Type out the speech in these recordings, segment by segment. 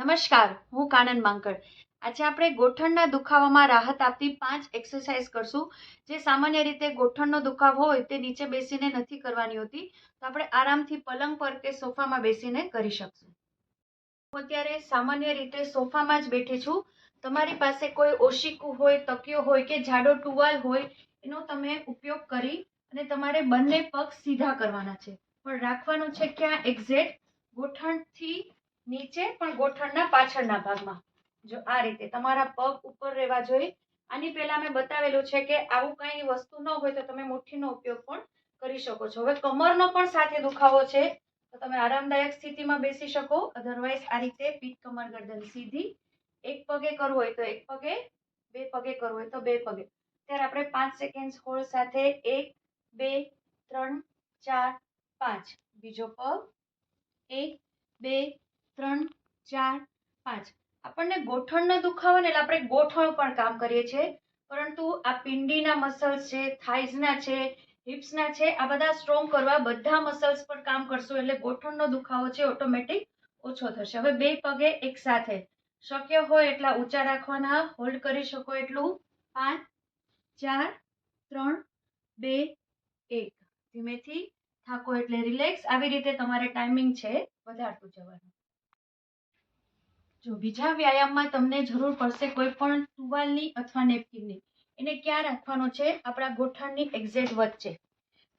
નમસ્કાર, હું કાનન માંકડ. આજે આપણે ગોઠણના દુખાવામાં રાહત આપતી પાંચ એક્સરસાઇઝ કરશું. જે સામાન્ય રીતે ગોઠણનો દુખાવો હોય તે નીચે બેસીને નથી કરવાની હોતી, તો આપણે આરામથી પલંગ પર કે સોફામાં બેસીને કરી શકશું. હું અત્યારે સામાન્ય રીતે સોફામાં જ બેઠી છું. તમારી પાસે કોઈ ઓશિકું હોય, તકિયો હોય કે જાડો ટુવાલ હોય, એનો તમે ઉપયોગ કરી અને તમારે બંને પગ સીધા કરવાના છે. પણ રાખવાનું છે ક્યાં? એક્ઝેક્ટ ગોઠણથી નીચે પણ ગોઠણના પાછળના ભાગમાં. જો આ રીતે તમારા પગ ઉપર રહેવા જોઈએ. આની પહેલા મેં બતાવેલું છે કે આવું કંઈ વસ્તુ ન હોય તો તમે મુઠ્ઠીનો ઉપયોગ પણ કરી શકો છો. હવે કમરનો પણ સાથે દુખાવો છે. તો તમે આરામદાયક સ્થિતિમાં બેસી શકો. અધરવાઇઝ આ રીતે પીઠ કમર ગરદન સીધી એક પગે કરવું હોય તો એક પગે, બે પગે કરવું હોય તો બે પગે. ત્યારે આપણે પાંચ સેકન્ડ હોલ્ડ સાથે એક, બે, ત્રણ, ચાર, પાંચ. બીજો પગ, એક, બે ત્રણ, ચાર, પાંચ. આપણને ગોઠણનો દુખાવો ને એટલે આપણે ગોઠણ પણ કામ કરીએ છીએ. પરંતુ આ પિંડીના મસલ્સ છે થાઇઝના છે હિપ્સના છે, આ બધા સ્ટ્રોંગ કરવા બધા મસલ્સ પર કામ કરશું એટલે ગોઠણનો દુખાવો છે ઓટોમેટિક ઓછો થશે. હવે બે પગે એક સાથે. શક્ય હોય એટલા ઊંચા રાખવાના. હોલ્ડ કરી શકો એટલું. પાંચ, ચાર, ત્રણ, બે, એક. ધીમેથી થાકો એટલે રિલેક્સ આવી રીતે તમારે ટાઈમિંગ છે વધારતું જવાનું. જો બીજા વ્યાયામમાં તમને જરૂર પડશે કોઈ પણ ટુવાલની અથવા નેપકિનની. એને ક્યાં રાખવાનો છે? આપણા ગોઠણની એક્ઝેક્ટ વચ્ચે.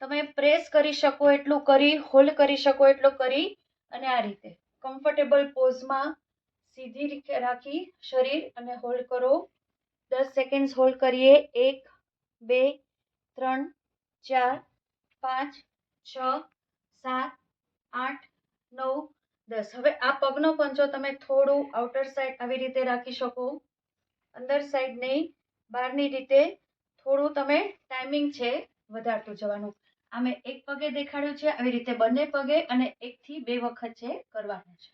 તમે પ્રેસ કરી શકો એટલું કરી, હોલ્ડ કરી શકો એટલું કરી અને આ રીતે. કમ્ફર્ટેબલ પોઝમાં સીધી રાખી શરીર અને હોલ્ડ કરો. દસ સેકન્ડ હોલ્ડ કરીએ. એક, બે, ત્રણ, ચાર, પાંચ, છ, સાત, આઠ, નવ દસ. હવે આ પગનો પંચો તમે થોડું આઉટર સાઈડ આવી રીતે રાખી શકો, અંદર સાઈડ નહીં, બહારની રીતે થોડું તમે ટાઈમિંગ છે વધારતું જવાનું. આ મેં એક પગે દેખાડ્યું છે, આવી રીતે બંને પગે અને એકથી બે વખત છે કરવાનું છે.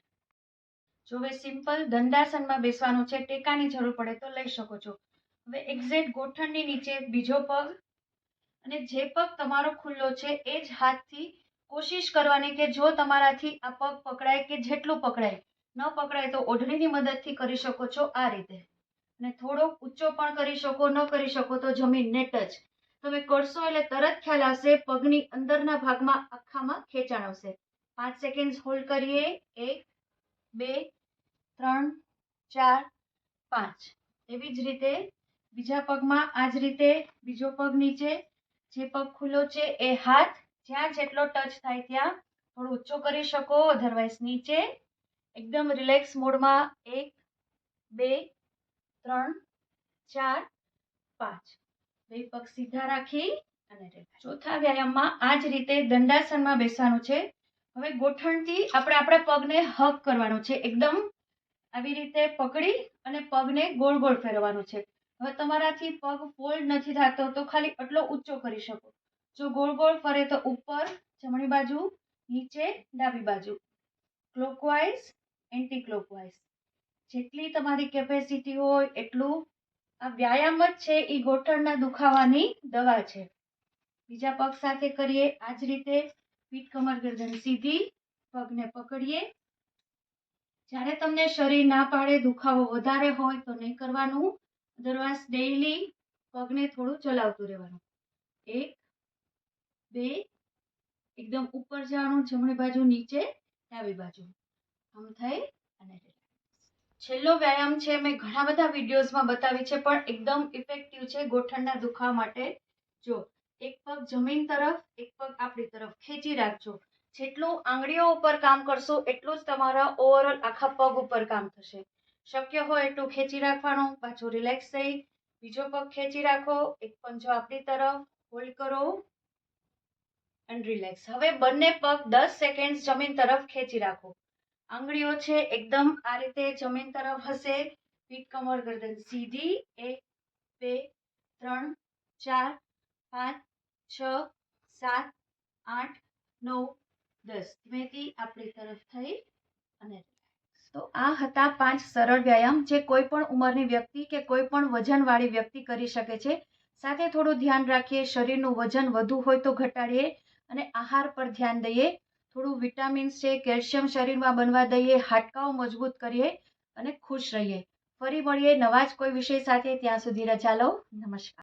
જો હવે સિમ્પલ દંડાસનમાં બેસવાનું છે, ટેકાની જરૂર પડે તો લઈ શકો છો. હવે એક્ઝેક્ટ ગોઠણની નીચે બીજો પગ અને જે પગ તમારો ખુલ્લો છે, એ જ હાથથી કોશિશ કરવાની કે જો તમારાથી આ પગ પકડાય કે જેટલું પકડાય, ન પકડાય તો ઓઢણીની મદદથી કરી શકો છો આ રીતે. અને થોડોક ઊંચો પણ કરી શકો, ન કરી શકો તો જમીનને ટચ તમે કરશો એટલે તરત ખ્યાલ આવશે, પગની અંદરના ભાગમાં આખામાં ખેંચાણ આવશે. પાંચ સેકન્ડ હોલ્ડ કરીએ. એક, બે, ત્રણ, ચાર, પાંચ. એવી જ રીતે બીજા પગમાં આ જ રીતે, બીજો પગ નીચે, જે પગ ખુલ્લો છે એ હાથ જ્યાં જેટલો ટચ થાય ત્યાં થોડું ઊંચો કરી શકો અધરવાઇઝ નીચે. એકદમ રિલેક્સ મોડમાં એક, બે, ત્રણ, ચાર, પાંચ. બે પગ સીધા રાખી અને ચોથા વ્યાયામમાં આ જ રીતે દંડાસનમાં બેસવાનું છે. હવે ગોઠણથી આપણે આપણા પગને હક કરવાનું છે. એકદમ આવી રીતે પકડી અને પગને ગોળ ગોળ ફેરવવાનું છે. હવે તમારાથી પગ ફોલ્ડ નથી થતો, તો ખાલી આટલો ઊંચો કરી શકો. જો ગોળ ગોળ ફરે તો ઉપર જમણી બાજુ, નીચે ડાબી બાજુ. ક્લોકવાઇઝ એન્ટી ક્લોકવાઇઝ જેટલી તમારી કેપેસિટી હોય એટલું આ વ્યાયામ જ છે એ ગોઠણના દુખાવાની દવા છે. બીજા પગ સાથે કરીએ આ જ રીતે પીઠ કમર ગરદન સીધી, પગને પકડીએ. જ્યારે તમને શરીર ના પાડે, દુખાવો વધારે હોય તો નહીં કરવાનું. અધરવાઇઝ ડેઈલી પગને થોડું ચલાવતું રહેવાનું. એક બે, એકદમ ઉપર જવાનું, જમણી બાજુ, નીચે, ડાબી બાજુ. આમ થઈ અને છેલ્લો વ્યાયામ છે, મેં ઘણા બધા વિડીયોઝમાં બતાવી છે, પણ એકદમ ઇફેક્ટિવ છે ગોઠણના દુખાવા માટે. જો, એક પગ જમીન તરફ, એક પગ આપણી તરફ ખેંચી રાખજો. જેટલું આંગળીઓ ઉપર કામ કરશો, એટલું જ તમારા ઓવરઓલ આખા પગ ઉપર કામ થશે. શક્ય હોય એટલું ખેંચી રાખવાનું, પાછું રિલેક્સ થઈ. બીજો પગ ખેંચી રાખો, એક પંજો આપણી તરફ. હોલ્ડ કરો. એન્ડ રિલેક્સ હવે બંને પગ દસ સેકન્ડ જમીન તરફ ખેંચી રાખો. આંગળીઓ છે એકદમ આ રીતે જમીન તરફ હશે. પીઠ કમર ગરદન સીધી એક, બે, ત્રણ, ચાર, પાંચ, છ, સાત, આઠ, નવ, દસ. ધીમેથી આપણી તરફ થઈ અને તો આ હતા પાંચ સરળ વ્યાયામ જે કોઈ પણ ઉંમરની વ્યક્તિ કે કોઈ પણ વજનવાળી વ્યક્તિ કરી શકે છે. સાથે થોડું ધ્યાન રાખીએ, શરીરનું વજન વધુ હોય તો ઘટાડીએ. અને આહાર પર ધ્યાન દઈએ. થોડું વિટામિન્સ છે, કેલ્શિયમ શરીરમાં બનવા દઈએ, હાડકાઓ મજબૂત કરીએ અને ખુશ રહીએ. ફરી મળીએ નવા જ કોઈ વિષય સાથે. ત્યાં સુધી રજા લઉં. નમસ્કાર.